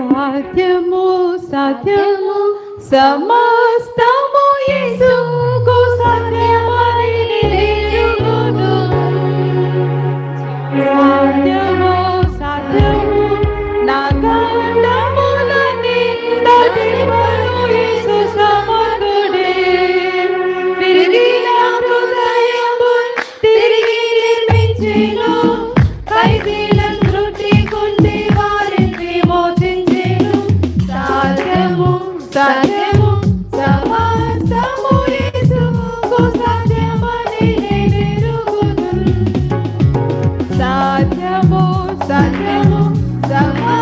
సాధ్యము సాధ్యము సమస్తము యేసుకు సాధ్యమని నిలియుగును సాధ్యము సత్యము సమస్తము యేసుకు సత్యమని ఎరుగుదురు సత్యము సత్యము సమస్తము